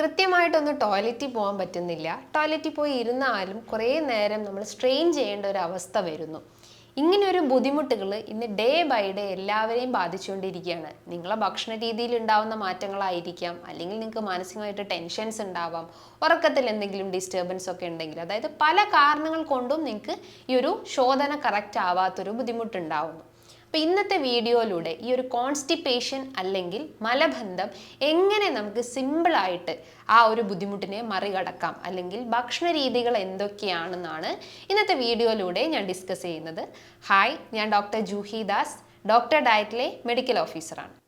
കൃത്യമായിട്ടൊന്ന് ടോയ്ലറ്റിൽ പോകാൻ പറ്റുന്നില്ല. ടോയ്ലറ്റിൽ പോയി ഇരുന്നാലും കുറേ നേരം നമ്മൾ സ്ട്രെയിൻ ചെയ്യേണ്ട ഒരു അവസ്ഥ വരുന്നു. ഇങ്ങനെ ഒരു ബുദ്ധിമുട്ടുകൾ ഇന്ന് ഡേ ബൈ ഡേ എല്ലാവരെയും ബാധിച്ചുകൊണ്ടിരിക്കുകയാണ്. നിങ്ങളെ ഭക്ഷണ രീതിയിൽ ഉണ്ടാവുന്ന മാറ്റങ്ങളായിരിക്കാം. അല്ലെങ്കിൽ നിങ്ങൾക്ക് മാനസികമായിട്ട് ടെൻഷൻസ് ഉണ്ടാവാം. ഉറക്കത്തിൽ എന്തെങ്കിലും ഡിസ്റ്റർബൻസ് ഒക്കെ ഉണ്ടെങ്കിൽ അതായത് പല കാരണങ്ങൾ കൊണ്ടും നിങ്ങൾക്ക് ഈ ഒരു ശോധന കറക്റ്റ് ആവാത്തൊരു ബുദ്ധിമുട്ടുണ്ടാവുന്നു. അപ്പോൾ ഇന്നത്തെ വീഡിയോയിലൂടെ ഈ ഒരു കോൺസ്റ്റിപ്പേഷൻ അല്ലെങ്കിൽ മലബന്ധം എങ്ങനെ നമുക്ക് സിമ്പിളായിട്ട് ആ ഒരു ബുദ്ധിമുട്ടിനെ മറികടക്കാം അല്ലെങ്കിൽ ഭക്ഷണ രീതികൾ എന്തൊക്കെയാണെന്നാണ് ഇന്നത്തെ വീഡിയോയിലൂടെ ഞാൻ ഡിസ്കസ് ചെയ്യുന്നത്. ഹായ് ഞാൻ ഡോക്ടർ ജൂഹി ദാസ് ഡോക്ടർ ഡയറ്റിലെ മെഡിക്കൽ ഓഫീസറാണ്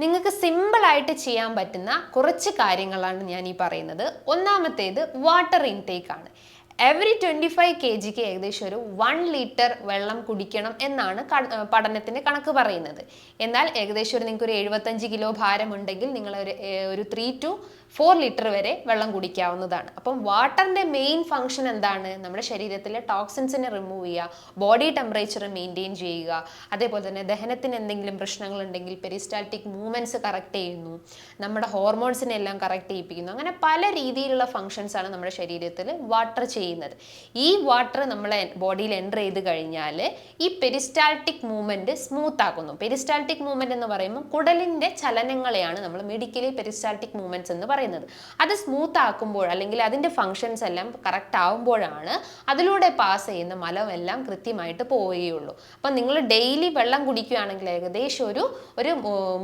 നിങ്ങൾക്ക് സിമ്പിളായിട്ട് ചെയ്യാൻ പറ്റുന്ന കുറച്ച് കാര്യങ്ങളാണ് ഞാൻ ഈ പറയുന്നത്. ഒന്നാമത്തേത് വാട്ടർ ഇൻടേക്ക് ആണ് എവറി ട്വന്റി ഫൈവ് കെ ജിക്ക് ഏകദേശം ഒരു വൺ ലിറ്റർ വെള്ളം കുടിക്കണം എന്നാണ് പഠനത്തിന്റെ കണക്ക് പറയുന്നത്. എന്നാൽ ഏകദേശം ഒരു നിങ്ങൾക്ക് ഒരു എഴുപത്തഞ്ച് കിലോ ഭാരമുണ്ടെങ്കിൽ നിങ്ങൾ ഒരു ഒരു ത്രീ ടു ഫോർ ലിറ്റർ വരെ വെള്ളം കുടിക്കാവുന്നതാണ്. അപ്പം വാട്ടറിന്റെ മെയിൻ ഫങ്ഷൻ എന്താണ്? നമ്മുടെ ശരീരത്തിലെ ടോക്സിൻസിനെ റിമൂവ് ചെയ്യുക ബോഡി ടെമ്പറേച്ചർ മെയിന്റെയിൻ ചെയ്യുക അതേപോലെ തന്നെ ദഹനത്തിന് എന്തെങ്കിലും പ്രശ്നങ്ങൾ ഉണ്ടെങ്കിൽ പെരിസ്റ്റാൾട്ടിക് മൂവ്മെന്റ്സ് കറക്റ്റ് ചെയ്യുന്നു നമ്മുടെ ഹോർമോൺസിനെ എല്ലാം കറക്റ്റ് ചെയ്യിപ്പിക്കുന്നു. അങ്ങനെ പല രീതിയിലുള്ള ഫങ്ഷൻസാണ് നമ്മുടെ ശരീരത്തിൽ വാട്ടർ ചെയ്യുന്നത്. ഈ വാട്ടർ നമ്മളെ ബോഡിയിൽ എന്റർ ചെയ്ത് കഴിഞ്ഞാൽ ഈ പെരിസ്റ്റാൾട്ടിക് മൂവ്മെന്റ് സ്മൂത്ത് ആക്കുന്നു. പെരിസ്റ്റാൾട്ടിക് മൂവ്മെന്റ് എന്ന് പറയുമ്പോൾ കുടലിന്റെ ചലനങ്ങളെയാണ് നമ്മൾ മെഡിക്കലി പെരിസ്റ്റാൾട്ടിക് മൂവ്മെന്റ്സ് എന്ന് പറയുന്നത്. അത് സ്മൂത്ത് ആക്കുമ്പോൾ അല്ലെങ്കിൽ അതിന്റെ ഫങ്ഷൻസ് എല്ലാം കറക്റ്റ് ആവുമ്പോഴാണ് അതിലൂടെ പാസ് ചെയ്യുന്ന മലമെല്ലാം കൃത്യമായിട്ട് പോവുകയുള്ളൂ. അപ്പം നിങ്ങൾ ഡെയിലി വെള്ളം കുടിക്കുകയാണെങ്കിൽ ഏകദേശം ഒരു ഒരു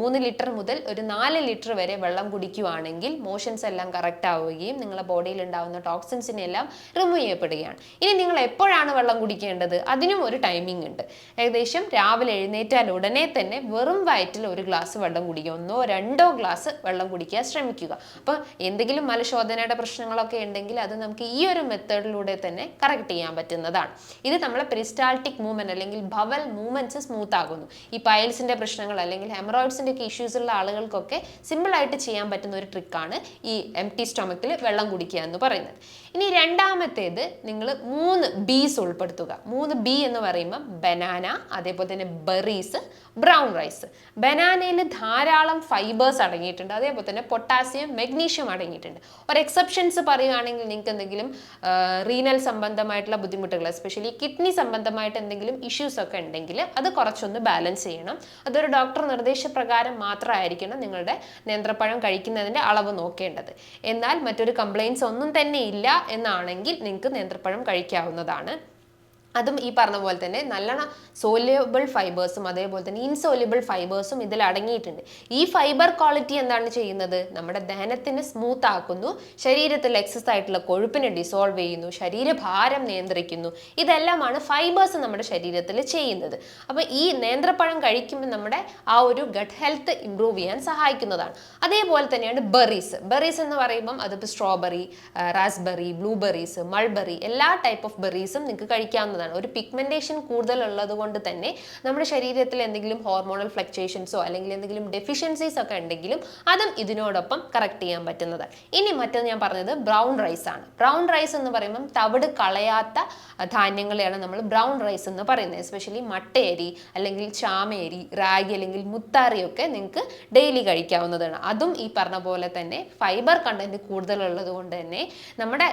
മൂന്ന് ലിറ്റർ മുതൽ ഒരു നാല് ലിറ്റർ വരെ വെള്ളം കുടിക്കുകയാണെങ്കിൽ മോഷൻസ് എല്ലാം കറക്റ്റ് ആവുകയും നിങ്ങളുടെ ബോഡിയിൽ ഉണ്ടാകുന്ന ടോക്സിൻസിനെ എല്ലാം റിമൂവ് ചെയ്യപ്പെടുകയാണ്. ഇനി നിങ്ങൾ എപ്പോഴാണ് വെള്ളം കുടിക്കേണ്ടത്? അതിനും ഒരു ടൈമിംഗ് ഉണ്ട്. ഏകദേശം രാവിലെ എഴുന്നേറ്റാൽ ഉടനെ തന്നെ വെറും വയറ്റിൽ ഒരു ഗ്ലാസ് വെള്ളം കുടിക്കുക. ഒന്നോ രണ്ടോ ഗ്ലാസ് വെള്ളം കുടിക്കാൻ ശ്രമിക്കുക. അപ്പോൾ എന്തെങ്കിലും മലശോധനയുടെ പ്രശ്നങ്ങളൊക്കെ ഉണ്ടെങ്കിൽ അത് നമുക്ക് ഈ ഒരു മെത്തേഡിലൂടെ തന്നെ കറക്റ്റ് ചെയ്യാൻ പറ്റുന്നതാണ്. ഇത് നമ്മളെ പെരിസ്റ്റാൾട്ടിക് മൂവ്മെന്റ് അല്ലെങ്കിൽ ഭവൽ മൂവ്മെന്റ്സ് സ്മൂത്ത് ആകുന്നു ഈ പൈൽസിന്റെ പ്രശ്നങ്ങൾ അല്ലെങ്കിൽ ഹെമറോയിഡ്സിന്റെ ഒക്കെ ഇഷ്യൂസ് ഉള്ള ആളുകൾക്കൊക്കെ സിമ്പിൾ ആയിട്ട് ചെയ്യാൻ പറ്റുന്ന ഒരു ട്രിക്കാണ് ഈ എം ടി സ്റ്റൊമക്കിൽ വെള്ളം കുടിക്കുക എന്ന് പറയുന്നത്. ഇനി രണ്ടാമത്തേത് നിങ്ങൾ മൂന്ന് ബീസ് ഉൾപ്പെടുത്തുക. മൂന്ന് ബി എന്ന് പറയുമ്പോൾ ബനാന അതേപോലെ തന്നെ ബെറീസ് ബ്രൗൺ റൈസ്. ബനാനയിൽ ധാരാളം ഫൈബേഴ്സ് അടങ്ങിയിട്ടുണ്ട്. അതേപോലെ തന്നെ പൊട്ടാസ്യം മെഗ്നീഷ്യം അടങ്ങിയിട്ടുണ്ട്. ഒരു എക്സെപ്ഷൻസ് പറയുകയാണെങ്കിൽ നിങ്ങൾക്ക് എന്തെങ്കിലും റീനൽ സംബന്ധമായിട്ടുള്ള ബുദ്ധിമുട്ടുകൾ എസ്പെഷ്യലി കിഡ്നി സംബന്ധമായിട്ട് എന്തെങ്കിലും ഇഷ്യൂസ് ഒക്കെ ഉണ്ടെങ്കിൽ അത് കുറച്ചൊന്ന് ബാലൻസ് ചെയ്യണം. അതൊരു ഡോക്ടർ നിർദ്ദേശപ്രകാരം മാത്രമായിരിക്കണം നിങ്ങളുടെ നേന്ത്രപ്പഴം കഴിക്കുന്നതിന്റെ അളവ് നോക്കേണ്ടത്. എന്നാൽ മറ്റൊരു കംപ്ലയിൻസ് ഒന്നും തന്നെ ഇല്ല എന്നാണെങ്കിൽ നിങ്ങൾക്ക് നേന്ത്രപ്പഴം കഴിക്കാവുന്നതാണ്. അതും ഈ പറഞ്ഞ പോലെ തന്നെ നല്ലോണം സോല്യബിൾ ഫൈബേഴ്സും അതേപോലെ തന്നെ ഇൻസോല്യബിൾ ഫൈബേഴ്സും ഇതിൽ അടങ്ങിയിട്ടുണ്ട്. ഈ ഫൈബർ ക്വാളിറ്റി എന്താണ് ചെയ്യുന്നത്? നമ്മുടെ ദഹനത്തിന് സ്മൂത്ത് ആക്കുന്നു ശരീരത്തിൽ എക്സസ് ആയിട്ടുള്ള കൊഴുപ്പിനെ ഡിസോൾവ് ചെയ്യുന്നു ശരീരഭാരം നിയന്ത്രിക്കുന്നു. ഇതെല്ലാമാണ് ഫൈബേഴ്സ് നമ്മുടെ ശരീരത്തിൽ ചെയ്യുന്നത്. അപ്പോൾ ഈ നേന്ത്രപ്പഴം കഴിക്കുമ്പോൾ നമ്മുടെ ആ ഒരു ഗട്ട് ഹെൽത്ത് ഇംപ്രൂവ് ചെയ്യാൻ സഹായിക്കുന്നതാണ്. അതേപോലെ തന്നെയാണ് ബെറീസ് ബെറീസ് എന്ന് പറയുമ്പം അതിപ്പോൾ സ്ട്രോബെറി റാസ്ബെറി ബ്ലൂബെറീസ് മൾബെറി എല്ലാ ടൈപ്പ് ഓഫ് ബെറീസും നിങ്ങൾക്ക് കഴിക്കാവുന്നതാണ്. ഒരു പിഗ്മെന്റേഷൻ കൂടുതൽ ഉള്ളത് കൊണ്ട് തന്നെ നമ്മുടെ ശരീരത്തിൽ എന്തെങ്കിലും ഹോർമോണൽ ഫ്ലക്ച്വേഷൻസോ അല്ലെങ്കിൽ എന്തെങ്കിലും ഡെഫിഷ്യൻസീസ് ഒക്കെ ഉണ്ടെങ്കിലും അതും ഇതിനോടൊപ്പം കറക്റ്റ് ചെയ്യാൻ പറ്റുന്നത്. ഇനി മറ്റൊന്ന് ഞാൻ പറഞ്ഞത് ബ്രൗൺ റൈസ് ആണ്. ബ്രൗൺ റൈസ് എന്ന് പറയുമ്പം തവിട് കളയാത്ത ധാന്യങ്ങളെയാണ് നമ്മൾ ബ്രൗൺ റൈസ് എന്ന് പറയുന്നത്. എസ്പെഷ്യലി മട്ടയരി അല്ലെങ്കിൽ ചാമയരി റാഗി അല്ലെങ്കിൽ മുത്താറിയൊക്കെ നിങ്ങൾക്ക് ഡെയിലി കഴിക്കാവുന്നതാണ്. അതും ഈ പറഞ്ഞ പോലെ തന്നെ ഫൈബർ കണ്ടന്റ് കൂടുതലുള്ളത് കൊണ്ട് തന്നെ നമ്മുടെ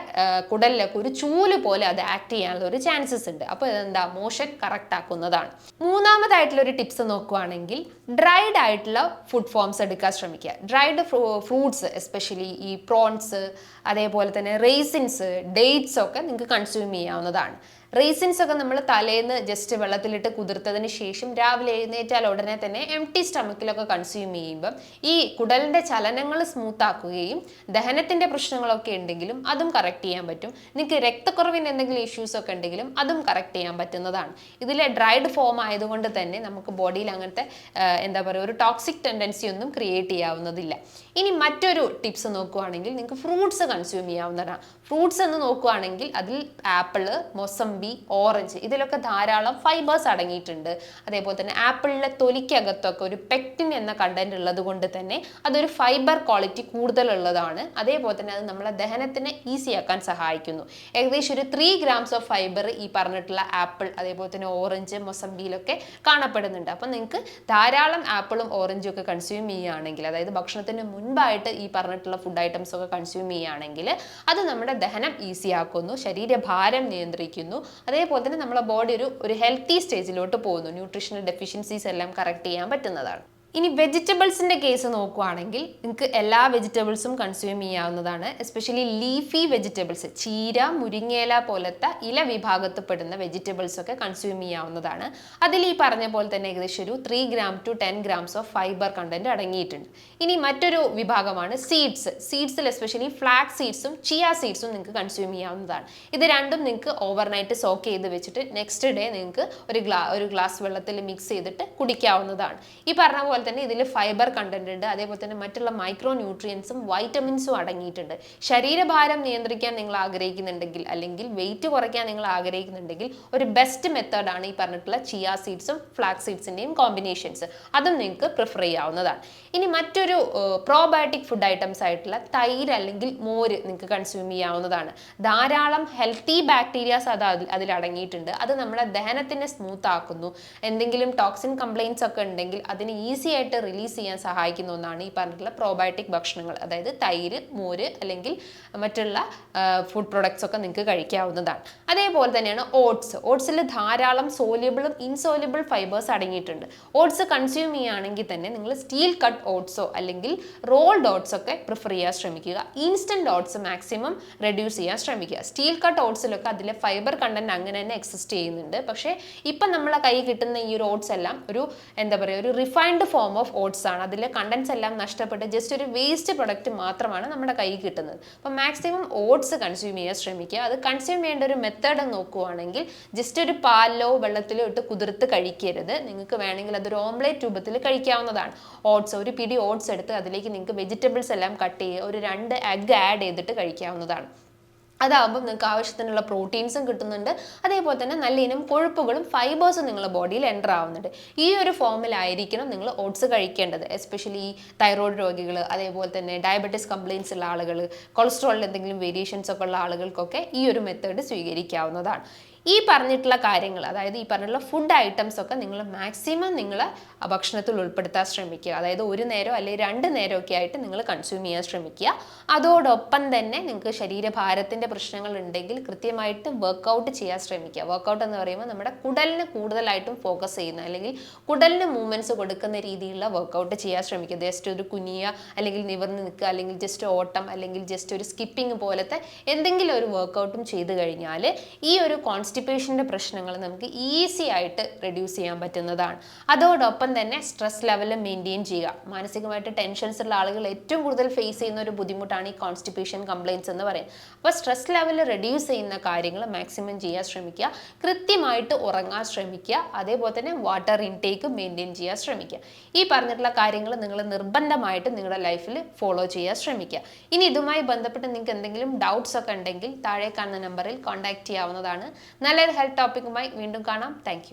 കുടലിലൊക്കെ ഒരു ചൂൽ പോലെ അത് ആക്ട് ചെയ്യാനുള്ള ഒരു ചാൻസസ് ഉണ്ട്. അപ്പോൾ ഇതെന്താ? Motion correct ആക്കുന്നതാണ്. മൂന്നാമതായിട്ടുള്ള ഒരു ടിപ്സ് നോക്കുവാണെങ്കിൽ ഡ്രൈഡ് ആയിട്ടുള്ള ഫുഡ് ഫോംസ് എടുക്കാൻ ശ്രമിക്കുക. ഡ്രൈഡ് ഫ്രൂട്ട്സ് എസ്പെഷ്യലി ഈ പ്രോൺസ് അതേപോലെ തന്നെ റേസിൻസ് ഡേറ്റ്സ് ഒക്കെ നിങ്ങൾക്ക് കൺസ്യൂം ചെയ്യാവുന്നതാണ്. റേസിൻസ് ഒക്കെ നമ്മൾ തലേന്ന് ജസ്റ്റ് വെള്ളത്തിലിട്ട് കുതിർത്തതിന് ശേഷം രാവിലെ എഴുന്നേറ്റാൽ ഉടനെ തന്നെ എം ടി സ്റ്റമക്കിലൊക്കെ കൺസ്യൂം ചെയ്യുമ്പം ഈ കുടലിന്റെ ചലനങ്ങൾ സ്മൂത്ത് ആക്കുകയും ദഹനത്തിന്റെ പ്രശ്നങ്ങളൊക്കെ ഉണ്ടെങ്കിലും അതും കറക്റ്റ് ചെയ്യാൻ പറ്റും. നിങ്ങൾക്ക് രക്തക്കുറവിന് എന്തെങ്കിലും ഇഷ്യൂസ് ഒക്കെ ഉണ്ടെങ്കിലും അതും കറക്റ്റ് ചെയ്യാൻ പറ്റുന്നതാണ്. ഇതിലെ ഡ്രൈഡ് ഫോം ആയതുകൊണ്ട് തന്നെ നമുക്ക് ബോഡിയിൽ അങ്ങനത്തെ എന്താ പറയുക ഒരു ടോക്സിക് ടെൻഡൻസി ഒന്നും ക്രിയേറ്റ് ചെയ്യാവുന്നതില്ല. ഇനി മറ്റൊരു ടിപ്സ് നോക്കുവാണെങ്കിൽ നിങ്ങൾക്ക് ഫ്രൂട്ട്സ് കൺസ്യൂം ചെയ്യാവുന്നതാണ്. ഫ്രൂട്ട്സ് എന്ന് നോക്കുകയാണെങ്കിൽ അതിൽ ആപ്പിൾ മൊസംബി ഓറഞ്ച്. ഇതിലൊക്കെ ധാരാളം ഫൈബേഴ്സ് അടങ്ങിയിട്ടുണ്ട്. അതേപോലെ തന്നെ ആപ്പിളിലെ തൊലിക്കകത്തൊക്കെ ഒരു പെക്റ്റിൻ എന്ന കണ്ടന്റ് ഉള്ളത് കൊണ്ട് തന്നെ അതൊരു ഫൈബർ ക്വാളിറ്റി കൂടുതലുള്ളതാണ്. അതേപോലെ തന്നെ അത് നമ്മളെ ദഹനത്തിനെ ഈസി ആക്കാൻ സഹായിക്കുന്നു. ഏകദേശം ഒരു ത്രീ ഗ്രാംസ് ഓഫ് ഫൈബർ ഈ പറഞ്ഞിട്ടുള്ള ആപ്പിൾ അതേപോലെ തന്നെ ഓറഞ്ച് മൊസംബിയിലൊക്കെ കാണപ്പെടുന്നുണ്ട്. അപ്പം നിങ്ങൾക്ക് ധാരാളം ആപ്പിളും ഓറഞ്ചും ഒക്കെ കൺസ്യൂം ചെയ്യുകയാണെങ്കിൽ അതായത് ഭക്ഷണത്തിന് മുൻപായിട്ട് ഈ പറഞ്ഞിട്ടുള്ള ഫുഡ് ഐറ്റംസ് ഒക്കെ കൺസ്യൂം ചെയ്യുകയാണെങ്കിൽ അത് നമ്മുടെ ദഹനം ഈസി ആക്കുന്നു. ശരീരഭാരം നിയന്ത്രിക്കുന്നു. അതേപോലെ തന്നെ നമ്മുടെ ബോഡി ഒരു ഒരു ഹെൽത്തി സ്റ്റേജിലോട്ട് പോകുന്നു. ന്യൂട്രീഷണൽ ഡെഫിഷ്യൻസീസ് എല്ലാം കറക്റ്റ് ചെയ്യാൻ പറ്റുന്നതാണ്. ഇനി വെജിറ്റബിൾസിന്റെ കേസ് നോക്കുവാണെങ്കിൽ നിങ്ങൾക്ക് എല്ലാ വെജിറ്റബിൾസും കൺസ്യൂം ചെയ്യാവുന്നതാണ്. എസ്പെഷ്യലി ലീഫി വെജിറ്റബിൾസ് ചീര മുരിങ്ങേല പോലത്തെ ഇല വിഭാഗത്തിൽപ്പെടുന്ന വെജിറ്റബിൾസ് ഒക്കെ കൺസ്യൂം ചെയ്യാവുന്നതാണ്. അതിൽ ഈ പറഞ്ഞ പോലെ തന്നെ ഏകദേശം ഒരു three gram to ten grams of fibre content അടങ്ങിയിട്ടുണ്ട്. ഇനി മറ്റൊരു വിഭാഗമാണ് സീഡ്സ് സീഡ്സിൽ എസ്പെഷ്യലി ഫ്ലാക്സ് സീഡ്സും ചിയ സീഡ്സും നിങ്ങൾക്ക് കൺസ്യൂം ചെയ്യാവുന്നതാണ്. ഇത് രണ്ടും നിങ്ങൾക്ക് ഓവർനൈറ്റ് സോക്ക് ചെയ്ത് വെച്ചിട്ട് നെക്സ്റ്റ് ഡേ നിങ്ങൾക്ക് ഒരു ഗ്ലാ ഒരു ഗ്ലാസ് വെള്ളത്തിൽ മിക്സ് ചെയ്തിട്ട് കുടിക്കാവുന്നതാണ്. ഈ പറഞ്ഞ പോലെ തന്നെ ഇതിൽ ഫൈബർ കണ്ടന്റ് ഉണ്ട്. അതേപോലെ തന്നെ മറ്റുള്ള മൈക്രോ ന്യൂട്രിയൻസും വൈറ്റമിൻസും അടങ്ങിയിട്ടുണ്ട്. ശരീരഭാരം നിയന്ത്രിക്കാൻ നിങ്ങൾ ആഗ്രഹിക്കുന്നുണ്ടെങ്കിൽ അല്ലെങ്കിൽ വെയിറ്റ് കുറയ്ക്കാൻ നിങ്ങൾ ആഗ്രഹിക്കുന്നുണ്ടെങ്കിൽ ഒരു ബെസ്റ്റ് മെത്തേഡാണ് ഈ പറഞ്ഞിട്ടുള്ള ചിയാ സീഡ്സും ഫ്ലാക്സ് സീഡ്സിന്റെയും കോമ്പിനേഷൻസ് അതും നിങ്ങൾക്ക് പ്രിഫർ ചെയ്യാവുന്നതാണ്. ഇനി മറ്റൊരു പ്രോബയോട്ടിക് ഫുഡ് ഐറ്റംസ് ആയിട്ടുള്ള തൈര് അല്ലെങ്കിൽ മോര് നിങ്ങൾക്ക് കൺസ്യൂം ചെയ്യാവുന്നതാണ്. ധാരാളം ഹെൽത്തി ബാക്ടീരിയാസ് അത് അതിൽ അടങ്ങിയിട്ടുണ്ട്. അത് നമ്മുടെ ദഹനത്തിനെ സ്മൂത്ത് ആക്കുന്നു. എന്തെങ്കിലും ടോക്സിൻ കംപ്ലൈന്റ്സ് ഒക്കെ ഉണ്ടെങ്കിൽ അതിന് ഈസി ആയിട്ട് റിലീസ് ചെയ്യാൻ സഹായിക്കുന്ന ഒന്നാണ് ഈ പറഞ്ഞിട്ടുള്ള പ്രോബയോട്ടിക് ഭക്ഷണങ്ങൾ. അതായത് തൈര് മോര് അല്ലെങ്കിൽ മറ്റുള്ള ഫുഡ് പ്രൊഡക്ട്സ് ഒക്കെ നിങ്ങൾക്ക് കഴിക്കാവുന്നതാണ്. അതേപോലെ തന്നെയാണ് ഓട്സ് ഓട്സിൽ ധാരാളം സോല്യബിളും ഇൻസോല്യബിൾ ഫൈബേഴ്സ് അടങ്ങിയിട്ടുണ്ട്. ഓട്സ് കൺസ്യൂം ചെയ്യുകയാണെങ്കിൽ തന്നെ നിങ്ങൾ സ്റ്റീൽ കട്ട് ഓട്സോ അല്ലെങ്കിൽ റോൾഡ് ഓട്സ് ഒക്കെ പ്രിഫർ ചെയ്യാൻ ശ്രമിക്കുക. ഇൻസ്റ്റന്റ് ഓട്സ് മാക്സിമം റെഡ്യൂസ് ചെയ്യാൻ ശ്രമിക്കുക. സ്റ്റീൽ കട്ട് ഓട്സിലൊക്കെ അതിലെ ഫൈബർ കണ്ടന്റ് അങ്ങനെ തന്നെ എക്സിസ്റ്റ് ചെയ്യുന്നുണ്ട്. പക്ഷേ ഇപ്പം നമ്മളെ കൈ കിട്ടുന്ന ഈ ഒരു ഓട്സ് എല്ലാം ഒരു എന്താ പറയുക ഒരു റിഫൈൻഡ് ഫോം ഓഫ് ഓട്സ് ആണ്. അതിലെ കണ്ടൻസ് എല്ലാം നഷ്ടപ്പെട്ട് ജസ്റ്റ് ഒരു വേസ്റ്റ് പ്രൊഡക്റ്റ് മാത്രമാണ് നമ്മുടെ കയ്യിൽ കിട്ടുന്നത്. അപ്പോൾ മാക്സിമം ഓട്സ് കൺസ്യൂം ചെയ്യാൻ ശ്രമിക്കുക. അത് കൺസ്യൂം ചെയ്യേണ്ട ഒരു മെത്തേഡ് നോക്കുവാണെങ്കിൽ ജസ്റ്റ് ഒരു പാലിലോ വെള്ളത്തിലോ ഇട്ട് കുതിർത്ത് കഴിക്കരുത്. നിങ്ങൾക്ക് വേണമെങ്കിൽ അതൊരു ഓംലേറ്റ് രൂപത്തിൽ കഴിക്കാവുന്നതാണ്. ഓട്സ് ഒരു പിടി ഓട്സ് എടുത്ത് അതിലേക്ക് നിങ്ങൾക്ക് വെജിറ്റബിൾസ് എല്ലാം കട്ട് ചെയ്യുക ഒരു രണ്ട് എഗ് ആഡ് ചെയ്തിട്ട് കഴിക്കാവുന്നതാണ്. അതാകുമ്പോൾ നിങ്ങൾക്ക് ആവശ്യത്തിനുള്ള പ്രോട്ടീൻസും കിട്ടുന്നുണ്ട്. അതേപോലെ തന്നെ നല്ല ഇനം കൊഴുപ്പുകളും ഫൈബേഴ്സും നിങ്ങളുടെ ബോഡിയിൽ എന്റർ ആവുന്നുണ്ട്. ഈ ഒരു ഫോമിലായിരിക്കണം നിങ്ങൾ ഓട്സ് കഴിക്കേണ്ടത്. എസ്പെഷ്യലി തൈറോയ്ഡ് രോഗികൾ അതേപോലെ തന്നെ ഡയബറ്റിസ് കംപ്ലയിൻസ് ഉള്ള ആളുകൾ കൊളസ്ട്രോളിൽ എന്തെങ്കിലും വേരിയേഷൻസ് ഒക്കെ ഉള്ള ആളുകൾക്കൊക്കെ ഈ ഒരു മെത്തേഡ് സ്വീകരിക്കാവുന്നതാണ്. ഈ പറഞ്ഞിട്ടുള്ള കാര്യങ്ങൾ അതായത് ഈ പറഞ്ഞിട്ടുള്ള ഫുഡ് ഐറ്റംസ് ഒക്കെ നിങ്ങൾ മാക്സിമം നിങ്ങൾ ഭക്ഷണത്തിൽ ഉൾപ്പെടുത്താൻ ശ്രമിക്കുക. അതായത് ഒരു നേരം അല്ലെങ്കിൽ രണ്ട് നേരമൊക്കെ ആയിട്ട് നിങ്ങൾ കൺസ്യൂം ചെയ്യാൻ ശ്രമിക്കുക. അതോടൊപ്പം തന്നെ നിങ്ങൾക്ക് ശരീരഭാരത്തിന്റെ പ്രശ്നങ്ങൾ ഉണ്ടെങ്കിൽ കൃത്യമായിട്ട് വർക്കൗട്ട് ചെയ്യാൻ ശ്രമിക്കുക. വർക്കൗട്ട് എന്ന് പറയുമ്പോൾ നമ്മുടെ കുടലിന് കൂടുതലായിട്ടും ഫോക്കസ് ചെയ്യുന്ന അല്ലെങ്കിൽ കുടലിന് മൂവ്മെന്റ്സ് കൊടുക്കുന്ന രീതിയിലുള്ള വർക്കൗട്ട് ചെയ്യാൻ ശ്രമിക്കുക. ജസ്റ്റ് ഒരു കുനിയ അല്ലെങ്കിൽ നിവർന്ന് നിൽക്കുക അല്ലെങ്കിൽ ജസ്റ്റ് ഓട്ടം അല്ലെങ്കിൽ ജസ്റ്റ് ഒരു സ്കിപ്പിംഗ് പോലത്തെ എന്തെങ്കിലും ഒരു വർക്കൗട്ടും ചെയ്തു കഴിഞ്ഞാൽ ഈ ഒരു കോൺസ്റ്റിപ്പേഷന്റെ പ്രശ്നങ്ങൾ നമുക്ക് ഈസി ആയിട്ട് റെഡ്യൂസ് ചെയ്യാൻ പറ്റുന്നതാണ്. അതോടൊപ്പം തന്നെ സ്ട്രെസ് ലെവൽ മെയിന്റെയിൻ ചെയ്യുക. മാനസികമായിട്ട് ടെൻഷൻസ് ഉള്ള ആളുകൾ ഏറ്റവും കൂടുതൽ ഫേസ് ചെയ്യുന്ന ഒരു ബുദ്ധിമുട്ടാണ് ഈ കോൺസ്റ്റിപ്പേഷൻ കംപ്ലയിൻസ് എന്ന് പറയുന്നത്. അപ്പോൾ സ്ട്രെസ് ലെവൽ റെഡ്യൂസ് ചെയ്യുന്ന കാര്യങ്ങൾ മാക്സിമം ചെയ്യാൻ ശ്രമിക്കുക. കൃത്യമായിട്ട് ഉറങ്ങാൻ ശ്രമിക്കുക. അതേപോലെ തന്നെ വാട്ടർ ഇൻടേക്ക് മെയിന്റെയിൻ ചെയ്യാൻ ശ്രമിക്കുക. ഈ പറഞ്ഞിട്ടുള്ള കാര്യങ്ങൾ നിങ്ങൾ നിർബന്ധമായിട്ട് നിങ്ങളുടെ ലൈഫിൽ ഫോളോ ചെയ്യാൻ ശ്രമിക്കുക. ഇനി ഇതുമായി ബന്ധപ്പെട്ട് നിങ്ങൾക്ക് എന്തെങ്കിലും ഡൗട്ട്സ് ഒക്കെ ഉണ്ടെങ്കിൽ താഴെ കാണുന്ന നമ്പറിൽ കോൺടാക്ട് ചെയ്യാവുന്നതാണ്. നല്ലൊരു ഹെൽത്ത് ടോപ്പിക്കുമായി വീണ്ടും കാണാം. താങ്ക്